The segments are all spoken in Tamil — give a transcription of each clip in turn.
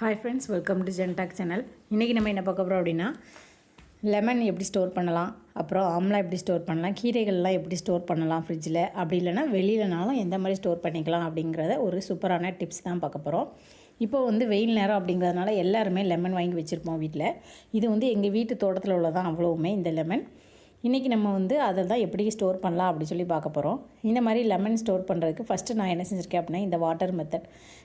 ஹாய் ஃப்ரெண்ட்ஸ் வெல்கம் டு ஜென்டாக் சேனல் இன்றைக்கி நம்ம என்ன பார்க்க போகிறோம் அப்படின்னா லெமன் எப்படி ஸ்டோர் பண்ணலாம் அப்புறம் ஆம்லா எப்படி ஸ்டோர் பண்ணலாம் கீரைகள்லாம் எப்படி ஸ்டோர் பண்ணலாம் ஃப்ரிட்ஜில் அப்படி இல்லைன்னா வெளியிலனாலும் எந்த மாதிரி ஸ்டோர் பண்ணிக்கலாம் அப்படிங்கிறத ஒரு சூப்பரான டிப்ஸ் தான் பார்க்க போகிறோம் இப்போ வந்து வெயில் நேரம் அப்படிங்கிறதுனால எல்லாருமே லெமன் வாங்கி வச்சுருப்போம் வீட்டில் இது வந்து எங்கள் வீட்டு தோட்டத்தில் உள்ளதான் அவ்வளோவுமே இந்த லெமன் இன்றைக்கி நம்ம வந்து அதை தான் எப்படி ஸ்டோர் பண்ணலாம் அப்படின்னு சொல்லி பார்க்க போகிறோம் இந்த மாதிரி லெமன் ஸ்டோர் பண்ணுறதுக்கு ஃபஸ்ட்டு நான் என்ன செஞ்சுருக்கேன் அப்படின்னா இந்த வாட்டர் மெத்தட்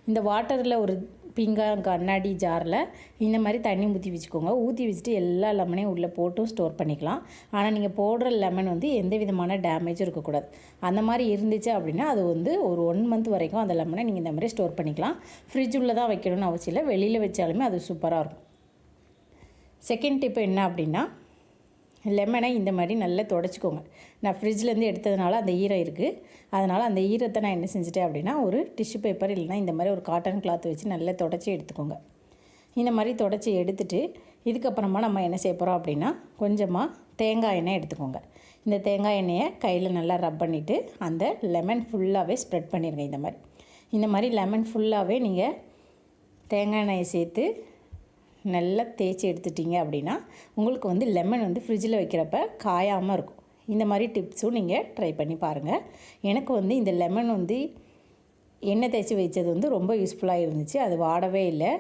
இந்த வாட்டரில் ஒரு பிங்கா கண்ணாடி ஜாரில் இந்த மாதிரி தண்ணி ஊற்றி வச்சுக்கோங்க. ஊற்றி வச்சுட்டு எல்லா லெமனையும் உள்ளே போட்டும் ஸ்டோர் பண்ணிக்கலாம். ஆனால் நீங்கள் போடுற லெமன் வந்து எந்த விதமான டேமேஜும் இருக்கக்கூடாது. அந்த மாதிரி இருந்துச்சு அப்படின்னா அது வந்து ஒரு ஒன் மந்த் வரைக்கும் அந்த லெமனை நீங்கள் இந்த மாதிரி ஸ்டோர் பண்ணிக்கலாம். ஃப்ரிட்ஜ் உள்ளே தான் வைக்கணும்னு அவசியம் இல்லை. வெளியில் வச்சாலுமே அது சூப்பராக இருக்கும். செகண்ட் டிப் என்ன அப்படின்னா லெமனை இந்த மாதிரி நல்லா தொடச்சிக்கோங்க. நான் ஃப்ரிட்ஜ்லேருந்து எடுத்ததுனால அந்த ஈரம் இருக்குது அதனால் அந்த ஈரத்தை நான் என்ன செஞ்சுட்டேன் அப்படின்னா ஒரு டிஷ்யூ பேப்பர் இல்லைனா இந்த மாதிரி ஒரு காட்டன் கிளாத் வச்சு நல்லா தொடச்சி எடுத்துக்கோங்க. இந்த மாதிரி தொடச்சி எடுத்துட்டு இதுக்கப்புறமா நம்ம என்ன செய்ய போகிறோம் அப்படின்னா கொஞ்சமாக தேங்காய் எண்ணெய் எடுத்துக்கோங்க. இந்த தேங்காய் எண்ணெயை கையில் நல்லா ரப் பண்ணிவிட்டு அந்த லெமன் ஃபுல்லாகவே ஸ்ப்ரெட் பண்ணிடுங்க இந்த மாதிரி. இந்த மாதிரி லெமன் ஃபுல்லாகவே நீங்கள் தேங்காய் எண்ணெயை சேர்த்து நல்லா தேய்ச்சி எடுத்துட்டீங்க அப்படின்னா உங்களுக்கு வந்து லெமன் வந்து ஃப்ரிட்ஜில் வைக்கிறப்ப காயாமல் இருக்கும். இந்த மாதிரி டிப்ஸும் நீங்கள் ட்ரை பண்ணி பாருங்கள் எனக்கு வந்து இந்த லெமன் வந்து எண்ணெய் தேய்ச்சி வச்சது வந்து ரொம்ப யூஸ்ஃபுல்லாக இருந்துச்சு. அது வாடவே இல்லை.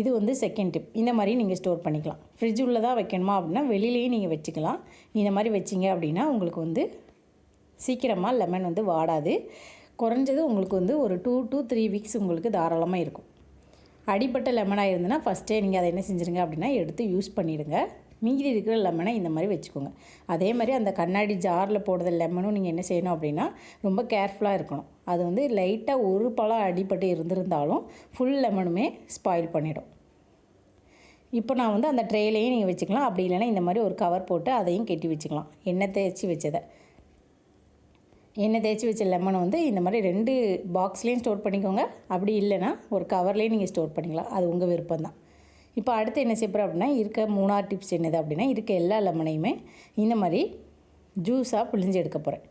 இது வந்து செகண்ட் டிப் இந்த மாதிரி நீங்கள் ஸ்டோர் பண்ணிக்கலாம். ஃப்ரிட்ஜ் உள்ளே தான் வைக்கணுமா அப்படின்னா வெளியிலையும் நீங்கள் வச்சுக்கலாம். இந்த மாதிரி வச்சிங்க அப்படின்னா உங்களுக்கு வந்து சீக்கிரமாக லெமன் வந்து வாடாது. குறைஞ்சது உங்களுக்கு வந்து ஒரு டூ டூ த்ரீ வீக்ஸ் உங்களுக்கு தாராளமாக இருக்கும். அடிப்பட்ட லெமனாக இருந்ததுன்னா ஃபஸ்ட்டே நீங்கள் அதை என்ன செஞ்சுருங்க அப்படின்னா எடுத்து யூஸ் பண்ணிவிடுங்க மீதி இருக்கிற லெமனை இந்த மாதிரி வச்சுக்கோங்க. அதே மாதிரி அந்த கண்ணாடி ஜாரில் போடுற லெமனும் நீங்கள் என்ன செய்யணும் அப்படின்னா ரொம்ப கேர்ஃபுல்லாக இருக்கணும். அது வந்து லைட்டாக ஒரு பழம் அடிப்பட்டு இருந்திருந்தாலும் ஃபுல் லெமனுமே ஸ்பாயில் பண்ணிடும். இப்போ நான் வந்து அந்த ட்ரேலையும் நீங்கள் வச்சுக்கலாம். அப்படி இல்லைன்னா இந்த மாதிரி ஒரு கவர் போட்டு அதையும் கெட்டி வச்சுக்கலாம். எண்ணெய் தேய்ச்சி வச்சதை. எண்ணெய் தேய்ச்சி வச்ச லெமனை வந்து இந்த மாதிரி ரெண்டு பாக்ஸ்லேயும் ஸ்டோர் பண்ணிக்கோங்க. அப்படி இல்லைன்னா ஒரு கவர்லேயும் நீங்கள் ஸ்டோர் பண்ணிக்கலாம். அது உங்கள் விருப்பம் தான் இப்போ அடுத்து என்ன செய்யப்படுற அப்படின்னா இருக்க மூணாறு டிப்ஸ் என்னது அப்படின்னா இருக்க எல்லா லெமனையுமே இந்த மாதிரி ஜூஸாக பிழிஞ்சு எடுக்க போகிறேன்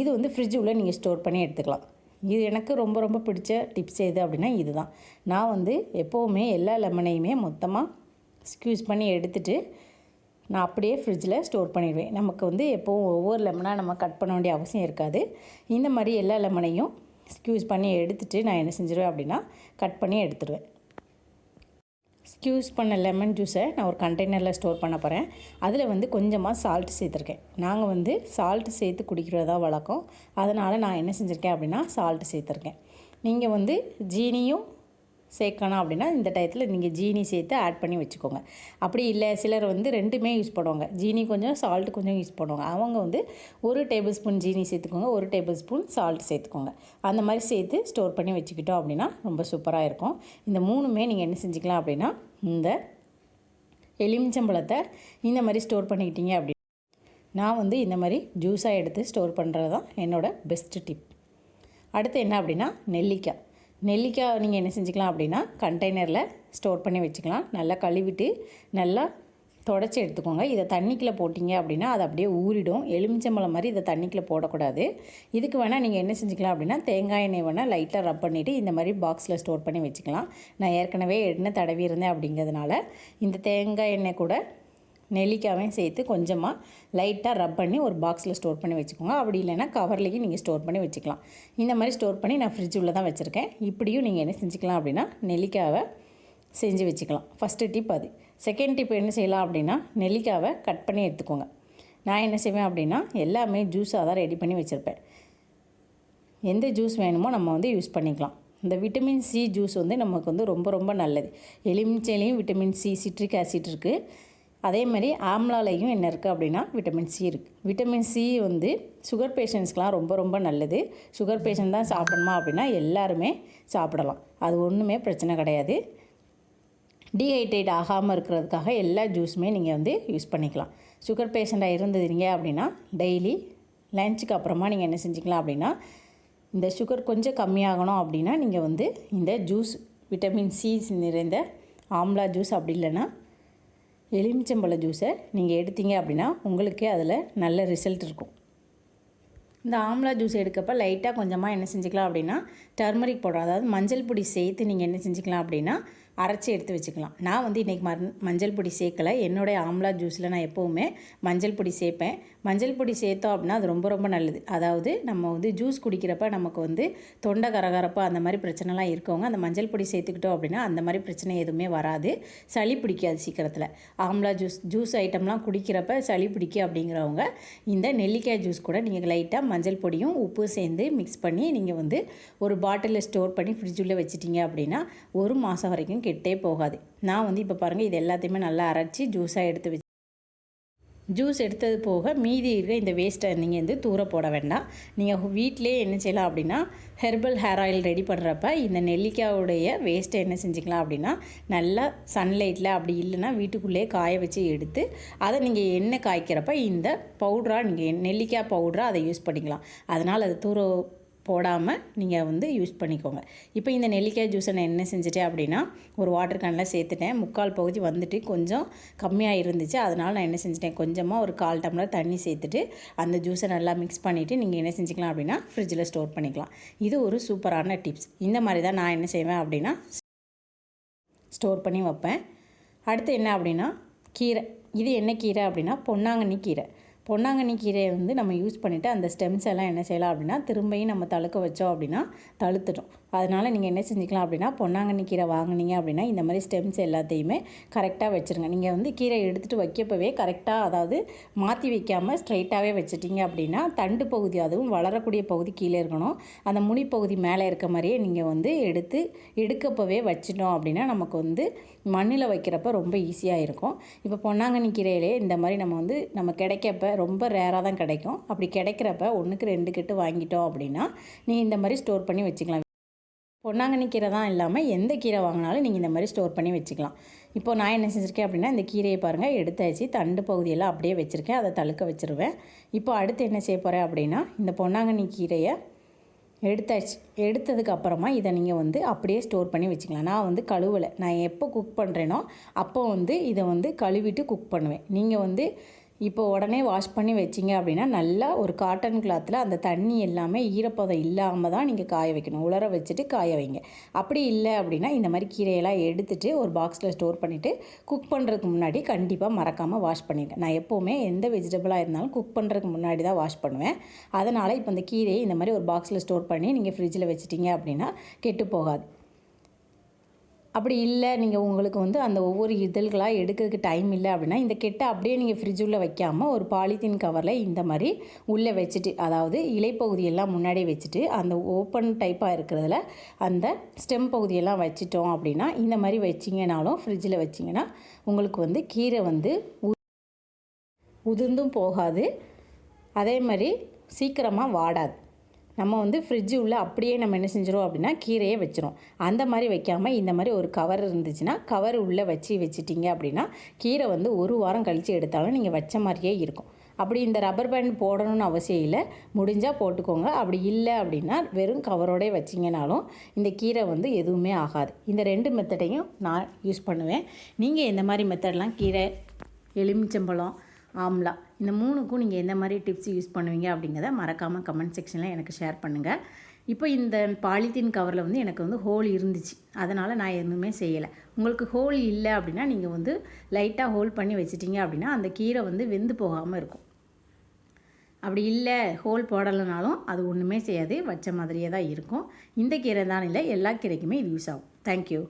இது வந்து ஃப்ரிட்ஜ் உள்ளே நீங்கள் ஸ்டோர் பண்ணி எடுத்துக்கலாம். இது எனக்கு ரொம்ப ரொம்ப பிடிச்ச டிப்ஸ் எது அப்படின்னா இதுதான். நான் வந்து எப்போவுமே எல்லா லெமனையுமே மொத்தமாக ஸ்க்யூஸ் பண்ணி எடுத்துகிட்டு நான் அப்படியே ஃப்ரிட்ஜில் ஸ்டோர் பண்ணிடுவேன். நமக்கு வந்து எப்போவும் ஒவ்வொரு லெமனாக நம்ம கட் பண்ண வேண்டிய அவசியம் இருக்காது. இந்த மாதிரி எல்லா லெமனையும் ஸ்க்யூஸ் பண்ணி எடுத்துகிட்டு நான் என்ன செஞ்சிருவேன் அப்படின்னா கட் பண்ணி எடுத்துடுவேன் ஸ்க்யூஸ் பண்ண லெமன் ஜூஸை நான் ஒரு கண்டெய்னரில் ஸ்டோர் பண்ண போகிறேன் அதில் வந்து கொஞ்சமாக சால்ட் சேர்த்துருக்கேன். நாங்கள் வந்து சால்ட் சேர்த்து குடிக்கிறதா வழக்கம். அதனால் நான் என்ன செஞ்சுருக்கேன் அப்படின்னா சால்ட் சேர்த்துருக்கேன். நீங்கள் வந்து ஜீனியும் சேர்க்கணும் அப்படின்னா இந்த டயத்தில் நீங்கள் ஜீனி சேர்த்து ஆட் பண்ணி வச்சுக்கோங்க. அப்படி இல்லை சிலர் வந்து ரெண்டுமே யூஸ் பண்ணுவாங்க. ஜீனி கொஞ்சம் சால்ட் கொஞ்சம் யூஸ் பண்ணுவாங்க. அவங்க வந்து ஒரு டேபிள் ஸ்பூன் ஜீனி சேர்த்துக்கோங்க ஒரு டேபிள் ஸ்பூன் சால்ட் சேர்த்துக்கோங்க. அந்த மாதிரி சேர்த்து ஸ்டோர் பண்ணி வச்சுக்கிட்டோம் அப்படின்னா ரொம்ப சூப்பராக இருக்கும். இந்த மூணுமே நீங்கள் என்ன செஞ்சுக்கலாம் அப்படின்னா இந்த எலுமிச்சம்பழத்தை இந்த மாதிரி ஸ்டோர் பண்ணிக்கிட்டீங்க அப்படி நான் வந்து இந்த மாதிரி ஜூஸாக எடுத்து ஸ்டோர் பண்ணுறது தான் என்னோடய பெஸ்ட்டு டிப் அடுத்து என்ன அப்படின்னா நெல்லிக்காய். நெல்லிக்காய் நீங்கள் என்ன செஞ்சுக்கலாம் அப்படின்னா கண்டெய்னரில் ஸ்டோர் பண்ணி வச்சுக்கலாம். நல்லா கழுவிட்டு நல்லா தொடச்சி எடுத்துக்கோங்க. இதை தண்ணிக்குள்ளே போட்டிங்க அப்படின்னா அது அப்படியே ஊறிடும். எலுமிச்சம்பழம் மாதிரி இதை தண்ணிக்குள்ளே போடக்கூடாது. இதுக்கு வேணால் நீங்கள் என்ன செஞ்சுக்கலாம் அப்படின்னா தேங்காய் எண்ணெய் வேணால் லைட்டாக ரப் பண்ணிவிட்டு இந்த மாதிரி பாக்ஸில் ஸ்டோர் பண்ணி வச்சுக்கலாம். நான் ஏற்கனவே எண்ணெய் தடவி இருந்தேன் அப்படிங்கிறதுனால இந்த தேங்காய் எண்ணெய் கூட நெல்லிக்காவையும் சேர்த்து கொஞ்சமாக லைட்டாக ரப் பண்ணி ஒரு பாக்ஸில் ஸ்டோர் பண்ணி வச்சுக்கோங்க. அப்படி இல்லைன்னா கவர்லேயும் நீங்கள் ஸ்டோர் பண்ணி வச்சுக்கலாம். இந்த மாதிரி ஸ்டோர் பண்ணி நான் ஃப்ரிட்ஜ் உள்ளே தான் வச்சுருக்கேன். இப்படியும் நீங்கள் என்ன செஞ்சுக்கலாம் அப்படின்னா நெல்லிக்காவை செஞ்சு வச்சுக்கலாம். ஃபஸ்ட்டு டிப் அது. செகண்ட் டிப் என்ன செய்யலாம் அப்படின்னா நெல்லிக்காவை கட் பண்ணி எடுத்துக்கோங்க. நான் என்ன செய்வேன் அப்படின்னா எல்லாமே ஜூஸாக தான் ரெடி பண்ணி வச்சுருப்பேன். எந்த ஜூஸ் வேணுமோ நம்ம வந்து யூஸ் பண்ணிக்கலாம். இந்த விட்டமின் சி ஜூஸ் வந்து நமக்கு வந்து ரொம்ப ரொம்ப நல்லது. எலுமிச்சையிலையும் விட்டமின் சி சிட்ரிக் ஆசிட் இருக்குது அதே மாதிரி ஆம்லாலையும் என்ன இருக்குது அப்படின்னா விட்டமின் சி இருக்குது விட்டமின் சி வந்து சுகர் பேஷண்ட்ஸ்க்கெலாம் ரொம்ப ரொம்ப நல்லது. சுகர் பேஷண்ட் தான் சாப்பிடணுமா அப்படின்னா எல்லாருமே சாப்பிடலாம். அது ஒன்றுமே பிரச்சனை கிடையாது. டீஹைட்ரேட் ஆகாமல் இருக்கிறதுக்காக எல்லா ஜூஸுமே நீங்கள் வந்து யூஸ் பண்ணிக்கலாம். சுகர் பேஷண்ட்டாக இருந்ததுங்க அப்படின்னா டெய்லி லஞ்சுக்கு அப்புறமா நீங்கள் என்ன செஞ்சுக்கலாம் அப்படின்னா இந்த சுகர் கொஞ்சம் கம்மியாகணும் அப்படின்னா நீங்கள் வந்து இந்த ஜூஸ் விட்டமின் சி நிறைந்த ஆம்லா ஜூஸ் அப்படி இல்லைன்னா எலுமிச்சம்பழ ஜூஸை நீங்கள் எடுத்தீங்க அப்படின்னா உங்களுக்கே அதில் நல்ல ரிசல்ட் இருக்கும். இந்த ஆம்லா ஜூஸ் எடுக்கப்போ லைட்டாக கொஞ்சமாக என்ன செஞ்சுக்கலாம் அப்படின்னா டர்மரிக் பவுடர் அதாவது மஞ்சள் பொடி சேர்த்து நீங்கள் என்ன செஞ்சுக்கலாம் அப்படின்னா அரைச்சி எடுத்து வச்சுக்கலாம். நான் வந்து இன்றைக்கி மண் மஞ்சள் பொடி சேர்க்கலை. என்னுடைய ஆம்லா ஜூஸில் நான் எப்போவுமே மஞ்சள் பொடி சேர்ப்பேன். மஞ்சள் பொடி சேர்த்தோம் அப்படின்னா அது ரொம்ப ரொம்ப நல்லது. அதாவது நம்ம வந்து ஜூஸ் குடிக்கிறப்ப நமக்கு வந்து தொண்டை கரகரப்பு அந்த மாதிரி பிரச்சனைலாம் இருக்கவங்க அந்த மஞ்சள் பொடி சேர்த்துக்கிட்டோம் அப்படின்னா அந்த மாதிரி பிரச்சனை எதுவுமே வராது. சளி பிடிக்காது சீக்கிரத்தில். ஆம்லா ஜூஸ் ஜூஸ் ஐட்டம்லாம் குடிக்கிறப்ப சளி பிடிக்க அப்படிங்கிறவங்க இந்த நெல்லிக்காய் ஜூஸ் கூட நீங்கள் லைட்டாக மஞ்சள் பொடியும் உப்பு சேர்ந்து மிக்ஸ் பண்ணி நீங்கள் வந்து ஒரு பாட்டிலில் ஸ்டோர் பண்ணி ஃப்ரிட்ஜுள்ளே வச்சிட்டிங்க அப்படின்னா ஒரு மாதம் வரைக்கும் கெட்டே போகாது. நான் வந்து இப்போ பாருங்கள் இது எல்லாத்தையுமே நல்லா அரைச்சி ஜூஸாக எடுத்து வச்சு ஜூஸ் எடுத்தது போக மீதி இருக்க இந்த வேஸ்ட்டை நீங்கள் வந்து தூர போட வேண்டாம். நீங்கள் வீட்டிலே என்ன செய்யலாம் அப்படின்னா ஹெர்பல் ஹேர் ஆயில் ரெடி பண்ணுறப்ப இந்த நெல்லிக்காவுடைய வேஸ்ட்டை என்ன செஞ்சுக்கலாம் அப்படின்னா நல்லா சன்லைட்டில் அப்படி இல்லைன்னா வீட்டுக்குள்ளேயே காய வச்சு எடுத்து அதை நீங்கள் எண்ணெய் காய்க்கிறப்ப இந்த பவுட்ராக நீங்கள் நெல்லிக்காய் பவுட்ராக அதை யூஸ் பண்ணிக்கலாம். அதனால் அது தூர போடாமல் நீங்கள் வந்து யூஸ் பண்ணிக்கோங்க. இப்போ இந்த நெல்லிக்காய் ஜூஸை நான் என்ன செஞ்சுட்டேன் அப்படின்னா ஒரு வாட்டர் கேனில் சேர்த்துட்டேன். முக்கால் பகுதி வந்துட்டு கொஞ்சம் கம்மியாக இருந்துச்சு. அதனால் நான் என்ன செஞ்சுட்டேன் கொஞ்சமாக ஒரு கால் டம்ளர் தண்ணி சேர்த்துட்டு அந்த ஜூஸை நல்லா மிக்ஸ் பண்ணிவிட்டு நீங்கள் என்ன செஞ்சுக்கலாம் அப்படின்னா ஃப்ரிட்ஜில் ஸ்டோர் பண்ணிக்கலாம். இது ஒரு சூப்பரான டிப்ஸ் இந்த மாதிரி தான் நான் என்ன செய்வேன் அப்படின்னா ஸ்டோர் பண்ணி வைப்பேன். அடுத்து என்ன அப்படின்னா கீரை. இது என்ன கீரை அப்படின்னா பொன்னாங்கண்ணி கீரை. பொன்னாங்கண்ணி கீரையை வந்து நம்ம யூஸ் பண்ணிவிட்டு அந்த ஸ்டெம்ஸ் எல்லாம் என்ன செய்யலாம் அப்படின்னா திரும்பியும் நம்ம தழுக்க வச்சோம் அப்படின்னா தழுத்துட்டோம் அதனால் நீங்கள் என்ன செஞ்சுக்கலாம் அப்படின்னா பொன்னாங்கண்ணி கீரை வாங்கினீங்க அப்படின்னா இந்த மாதிரி ஸ்டெம்ஸ் எல்லாத்தையுமே கரெக்டாக வச்சுருங்க. நீங்கள் வந்து கீரை எடுத்துகிட்டு வைக்கப்பவே கரெக்டாக அதாவது மாற்றி வைக்காமல் ஸ்ட்ரைட்டாகவே வச்சுட்டிங்க அப்படின்னா தண்டு பகுதி அதுவும் வளரக்கூடிய பகுதி கீழே இருக்கணும். அந்த முனி பகுதி மேலே இருக்க மாதிரியே நீங்கள் வந்து எடுத்து எடுக்கப்பவே வச்சிட்டோம் அப்படின்னா நமக்கு வந்து மண்ணில் வைக்கிறப்ப ரொம்ப ஈஸியாக இருக்கும். இப்போ பொன்னாங்கண்ணி கீரையிலே இந்த மாதிரி நம்ம வந்து நம்ம கிடைக்கப்ப ரொம்ப ரேராக தான் கிடைக்கும். அப்படி கிடைக்கிறப்ப ஒன்றுக்கு ரெண்டு கிட்டு வாங்கிட்டோம் அப்படின்னா நீங்கள் இந்த மாதிரி ஸ்டோர் பண்ணி வச்சுக்கலாம். பொன்னாங்கண்ணி கீரை தான் இல்லாமல் எந்த கீரை வாங்கினாலும் நீங்கள் இந்த மாதிரி ஸ்டோர் பண்ணி வச்சுக்கலாம். இப்போ நான் என்ன செஞ்சுருக்கேன் அப்படின்னா இந்த கீரையை பாருங்கள் எடுத்தாச்சு. தண்டு பகுதியெல்லாம் அப்படியே வச்சுருக்கேன். அதை தழுக்க வச்சுருவேன். இப்போ அடுத்து என்ன செய்ய போகிறேன் அப்படின்னா இந்த பொன்னாங்கண்ணி கீரையை எடுத்தாச்சு. எடுத்ததுக்கு அப்புறமா இதை நீங்கள் வந்து அப்படியே ஸ்டோர் பண்ணி வச்சுக்கலாம். நான் வந்து கழுவலை. நான் எப்போ குக் பண்ணுறேனோ அப்போ வந்து இதை வந்து கழுவிட்டு குக் பண்ணுவேன். நீங்கள் வந்து இப்போ உடனே வாஷ் பண்ணி வச்சிங்க அப்படின்னா நல்லா ஒரு காட்டன் கிளாத்தில் அந்த தண்ணி எல்லாமே ஈரப்பதம் இல்லாமல் தான் நீங்கள் காய வைக்கணும். உலர வச்சுட்டு காய வைங்க. அப்படி இல்லை அப்படின்னா இந்த மாதிரி கீரையெல்லாம் எடுத்துகிட்டு ஒரு பாக்ஸில் ஸ்டோர் பண்ணிவிட்டு குக் பண்ணுறதுக்கு முன்னாடி கண்டிப்பாக மறக்காமல் வாஷ் பண்ணிடுங்க நான் எப்போவுமே எந்த வெஜிடபிளாக இருந்தாலும் குக் பண்ணுறதுக்கு முன்னாடி தான் வாஷ் பண்ணுவேன். அதனால் இப்போ இந்த கீரையை இந்த மாதிரி ஒரு பாக்ஸில் ஸ்டோர் பண்ணி நீங்கள் ஃப்ரிட்ஜில் வச்சிட்டிங்க அப்படின்னா கெட்டு போகாது. அப்படி இல்லை நீங்கள் உங்களுக்கு வந்து அந்த ஒவ்வொரு இதழ்களாக எடுக்கிறதுக்கு டைம் இல்லை அப்படின்னா இந்த கெட்டை அப்படியே நீங்கள் ஃப்ரிட்ஜ் உள்ளே வைக்காமல் ஒரு பாலித்தீன் கவரில் இந்த மாதிரி உள்ளே வச்சுட்டு அதாவது இலைப்பகுதியெல்லாம் முன்னாடி வச்சுட்டு அந்த ஓப்பன் டைப்பாக இருக்கிறதுல அந்த ஸ்டெம் பகுதியெல்லாம் வச்சிட்டோம் அப்படின்னா இந்த மாதிரி வச்சிங்கனாலும் ஃப்ரிட்ஜில் வச்சிங்கன்னா உங்களுக்கு வந்து கீரை வந்து உதிர்ந்தும் போகாது. அதே மாதிரி சீக்கிரமாக வாடாது. நம்ம வந்து ஃப்ரிட்ஜு உள்ளே அப்படியே நம்ம என்ன செஞ்சிடும் அப்படின்னா கீரையே வச்சிரும். அந்த மாதிரி வைக்காமல் இந்த மாதிரி ஒரு கவர் இருந்துச்சுன்னா கவர் உள்ளே வச்சு வச்சிட்டிங்க அப்படின்னா கீரை வந்து ஒரு வாரம் கழித்து எடுத்தாலும் நீங்கள் வச்ச மாதிரியே இருக்கும். அப்படி இந்த ரப்பர் பேண்ட் போடணும்னு அவசியம் இல்லை. முடிஞ்சால் போட்டுக்கோங்க. அப்படி இல்லை அப்படின்னா வெறும் கவரோடே வச்சிங்கனாலும் இந்த கீரை வந்து எதுவுமே ஆகாது. இந்த ரெண்டு மெத்தடையும் நான் யூஸ் பண்ணுவேன். நீங்கள் எந்த மாதிரி மெத்தட்லாம் கீரை எலுமிச்சம்பழம் ஆம்லா. இந்த மூணுக்கும் நீங்கள் எந்த மாதிரி டிப்ஸ் யூஸ் பண்ணுவீங்க அப்படிங்கிறத மறக்காமல் கமெண்ட் செக்ஷனில் எனக்கு ஷேர் பண்ணுங்கள் இப்போ இந்த பாலித்தீன் கவரில் வந்து எனக்கு வந்து ஹோல் இருந்துச்சு. அதனால் நான் எதுவுமே செய்யலை. உங்களுக்கு ஹோல் இல்லை அப்படின்னா நீங்கள் வந்து லைட்டாக ஹோல் பண்ணி வச்சிட்டிங்க அப்படின்னா அந்த கீரை வந்து வெந்து போகாமல் இருக்கும். அப்படி இல்லை ஹோல் போடலைனாலும் அது ஒன்றுமே செய்யாது. வச்ச மாதிரியே தான் இருக்கும். இந்த கீரை தான் இல்லை எல்லா கீரைக்குமே இது யூஸ் ஆகும். தேங்க்யூ